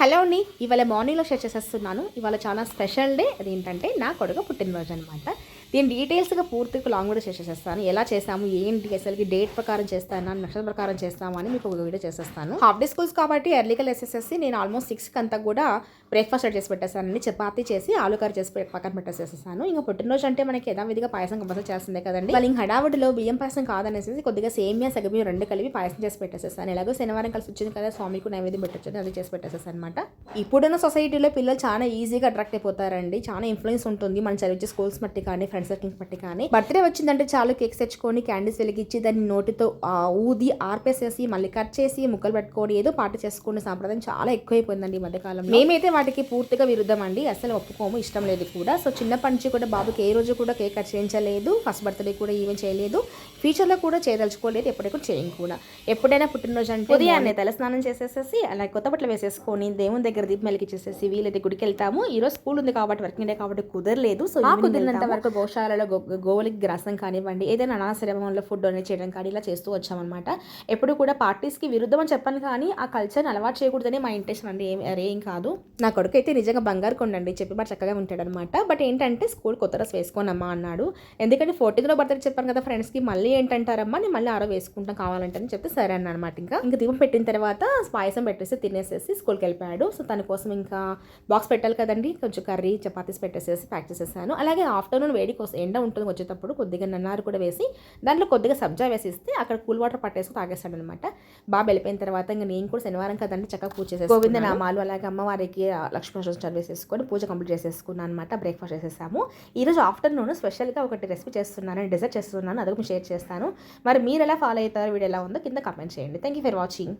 Hello అండి ఇవాళ మార్నింగ్లో share చేసేస్తున్నాను. ఇవాళ చాలా స్పెషల్ డే అదేంటంటే నా కొడుకు పుట్టినరోజు అనమాట దీని డీటెయిల్స్గా పూర్తిగా లాంగ్ వీడియో చేసేసేస్తాను చేసేస్తాను. ఎలా చేసాము ఏంటి అసలుకి డేట్ ప్రకారం చేస్తాను నక్షత్ర ప్రకారం చేస్తాము అని మీకు ఒక వీడియో చేసేస్తాను. హాఫ్ డే స్కూల్స్ కాబట్టి ఎర్లీగా లేసేసేసి నేను ఆల్మోస్ట్ సిక్స్కి అంతా కూడా బ్రేక్ఫాస్ట్ రెడీ చేసి పెట్టేస్తానండి చపాతీ చేసి ఆలు కర్రీ చేసి పక్కన పెట్టేసేసాను ఇంకా పుట్టినరోజు అంటే మనకి యథావిధిగా పాయసం కంపల్సరీ చేస్తుందే కదండి. వాళ్ళు ఇంకా హడావుడిలో బియ్యం పాయసం కాదనేసి కొద్దిగా సేమియా సగబియ్యం రెండు కలిపి పాయసం చేసి పెట్టేసేసాను. ఎలాగో శనివారం కలిసి వచ్చింది కదా స్వామికి నైవేద్యం పెట్టొచ్చు అది చేసి పెట్టేసేసాను అనమాట ఇప్పుడున్న సొసైటీలో పిల్లలు చాలా ఈజీగా అట్రాక్ట్ అయిపోతారండి. చాలా ఇన్ఫ్లుయెన్స్ ఉంటుంది. మనం చదివించే స్కూల్స్ మట్టి కానీ ఫ్రెండ్స్ సర్కిల్స్ బట్టి కానీ. బర్త్డే వచ్చిందంటే చాలు కేక్స్ తెచ్చుకొని క్యాండీస్ వెలిగించి దాన్ని నోటితో ఊది ఆర్పేసేసి మళ్ళీ కట్ చేసి ముక్కలు పెట్టుకొని ఏదో పాట చేసుకునే సాంప్రదాయం చాలా ఎక్కువైపోయిందండి ఈ మధ్యకాలంలో. మేమైతే వాటికి పూర్తిగా విరుద్ధం అండి అసలు ఒప్పుకోము ఇష్టం లేదు కూడా. సో చిన్నప్పటి నుంచి కూడా బాబుకి ఏ రోజు కూడా కేక్ కట్ చేయించలేదు. ఫస్ట్ బర్త్డే కూడా ఈవెన్ చేయలేదు. ఫ్యూచర్లో కూడా చేయదలుచుకోలేదు ఎప్పటికీ కూడా చేయం కూడా. ఎప్పుడైనా పుట్టినరోజు అంటే ఉదయాన్నే తల స్నానం చేసేసేసి అలా కొత్త బట్టలు వేసేసుకొని దేవుని దగ్గర దీపం వెలిగించేసేసి వీలైతే గుడికి వెళ్తాము. ఈ రోజు స్కూల్ ఉంది కాబట్టి వర్కింగ్ డే కాబట్టి కుదరలేదు. సో కుదిరినంత వరకు గోశాలలో గో- గోవులకి గ్రాసం కానివ్వండి ఏదైనా అనాశ్రమంలో ఫుడ్ డొనేట్ చేయడం కానీ ఇలా చేస్తూ వచ్చామన్నమాట. ఎప్పుడు కూడా పార్టీస్కి విరుద్ధం అని చెప్పాను కానీ ఆ కల్చర్ని అలవాటు చేయకూడదని మా ఇంటెన్షన్ అండి. ఏం అరే ఏం కాదు. నా కొడుకు అయితే నిజంగా బంగారు కొండండి చెప్పి బాగా చక్కగా ఉంటాడనమాట బట్ ఏంటంటే స్కూల్ కొత్త డ్రెస్ వేసుకోనమ్మా అన్నాడు. ఎందుకంటే ఫోర్టీన్లో బర్త్డే చెప్పాను కదా ఫ్రెండ్స్కి మళ్ళీ ఏంటంటారమ్మా నేను మళ్ళీ ఆరో వేసుకుంటాం కావాలంటే అని చెప్తే సరే అన్న అనమాట ఇంకా. ఇంకా దీపం పెట్టిన తర్వాత పాయసం పెట్టేసి తినేసేసి స్కూల్కి వెళ్ళిపోయాడు. సో తన కోసం ఇంకా బాక్స్ పెట్టాలి కదండి కొంచెం కర్రీ చపాతీస్ పెట్టేసేసి ప్యాక్ చేసేసాను. అలాగే ఆఫ్టర్నూన్ వేడి కోసం ఎండ ఉంటుంది వచ్చేటప్పుడు కొద్దిగా నన్నారు కూడా వేసి దాంట్లో కొద్దిగా సబ్జా వేసిస్తే అక్కడ కూల్ వాటర్ పట్టేసి తాగేస్తాడు అనమాట బాబు వెళ్ళిపోయిన తర్వాత ఇంకా నేను కూడా శనివారం కదండి చక్కగా పూజ చేసేసి గోవింద నామాలు అలాగే అమ్మవారికి లక్ష్మీ చదివేసేసుకొని పూజ కంప్లీట్ చేసేసుకున్నాను అనమాట బ్రేక్ఫాస్ట్ చేసేసాము. ఈరోజు ఆఫ్టర్నూన్ స్పెషల్గా ఒకటి రెసిపీ చేస్తున్నాను. డెజర్ట్ చేస్తున్నాను. అదొక షేర్ చేస్తాను. మరి మీరు ఎలా ఫాలో అవుతారో వీడియో ఎలా ఉందో కింద కమెంట్ చేయండి. Thank you for watching.